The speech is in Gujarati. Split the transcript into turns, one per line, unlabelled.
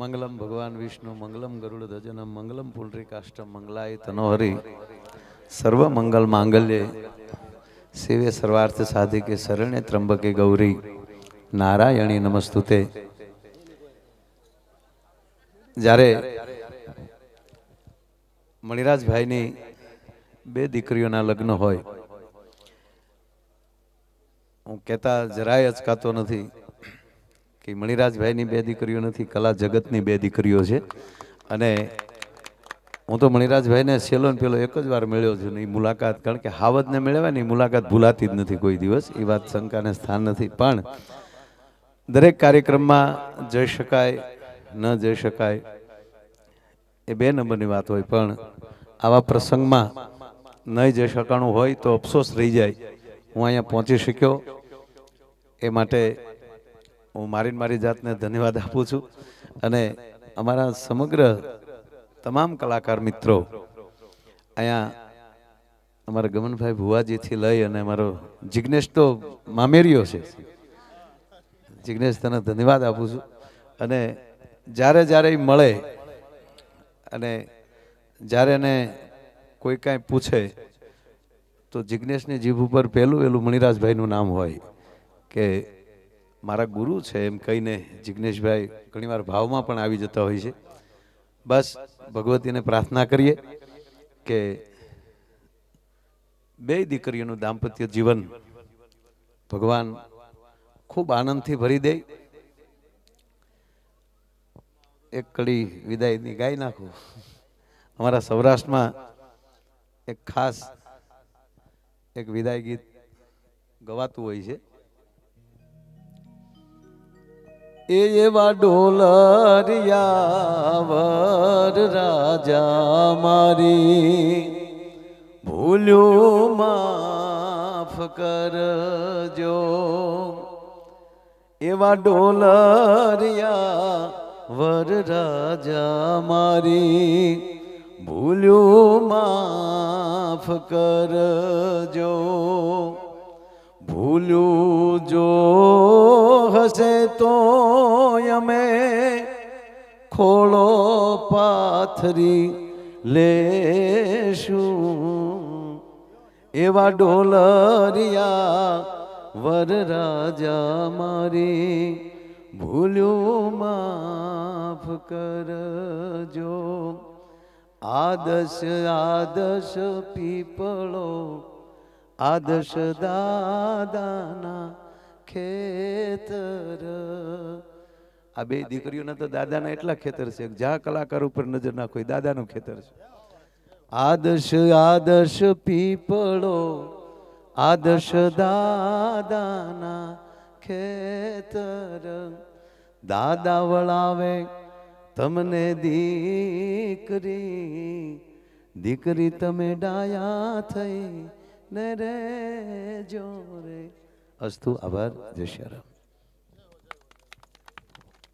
મંગલમ ભગવાન વિષ્ણુ મંગલમ ગરુડ ધજનમ મંગલમ પુંડરીકાષ્ટમ મંગલાય તનોહરી સર્વ મંગલ માંગલ્ય શિવે સર્વાર્થ સાધિકે શરણે ત્રંબકે ગૌરી નારાયણી નમસ્તુતે જ્યારે મણિરાજભાઈની બે દીકરીઓના લગ્ન હોય. હું કહેતા જરાય અચકાતો નથી. કે મણિરાજભાઈની બે દીકરીઓ નથી, કલા જગતની બે દીકરીઓ છે. અને હું તો મણિરાજભાઈને છેલ્લો ને પેલો એક જ વાર મળ્યો છું એ મુલાકાત, કારણ કે હાવજને મેળવ્યા ને મુલાકાત ભૂલાતી જ નથી કોઈ દિવસ. એ વાત શંકાને સ્થાન નથી. પણ દરેક કાર્યક્રમમાં જઈ શકાય, ન જઈ શકાય, એ બે નંબરની વાત હોય. પણ આવા પ્રસંગમાં નહીં જઈ શકાણું હોય તો અફસોસ રહી જાય. હું અહીંયા પહોંચી શક્યો. એ માટે હું મારી મારી જાતને ધન્યવાદ આપું છું. અને અમારા સમગ્ર તમામ કલાકાર મિત્રો અહીંયા અમારા ગમનભાઈ ભુવાજીથી લઈ અને અમારો જિજ્ઞેશ તો મામેરિયો છે. જિજ્ઞેશ તને ધન્યવાદ આપું છું. અને જ્યારે જ્યારે એ મળે અને જ્યારે એને કોઈ કાંઈ પૂછે તો જિજ્ઞેશની જીભ ઉપર પહેલું પહેલું મણિરાજભાઈનું નામ હોય કે મારા ગુરુ છે એમ કહીને જિજ્ઞેશભાઈ ઘણીવાર ભાવમાં પણ આવી જતા હોય છે. બસ ભગવતીને પ્રાર્થના કરીએ કે બે દીકરીઓનું દાંપત્ય જીવન ભગવાન ખૂબ આનંદથી ભરી દે. એક કડી વિદાયની ગાઈ નાખું. અમારા સૌરાષ્ટ્રમાં એક ખાસ એક વિદાય ગીત ગવાતું હોય છે. એ એવા ડોલરિયાવર રાજા મારી. ભૂલ્યું માફ કરજો. એવા ડોલરિયા વર રાજા મારી. ભૂલ્યું માફ કરજો. ભૂલ્યું જો હશે તો અમે ખોળો પાથરી લેશું. એવા ડોલરિયા વર રાજા મારી ભૂલ્યું માફ કરજો. આદર્શ આદર્શ પીપળો આદર્શ દાદાના ખેતર. આ બે દીકરીઓના તો દાદાના એટલા ખેતર છે જ્યાં કલાકાર ઉપર નજર નાખો એ દાદાનું ખેતર છે. આદર્શ આદર્શ પીપળો આદર્શ દાદાના ખેતર. દાદા વળાવે તમને દીકરી. દીકરી તમે ડાયા થઈ ને રે જો રે. અસ્તુ આભાર જય શ્રી રામ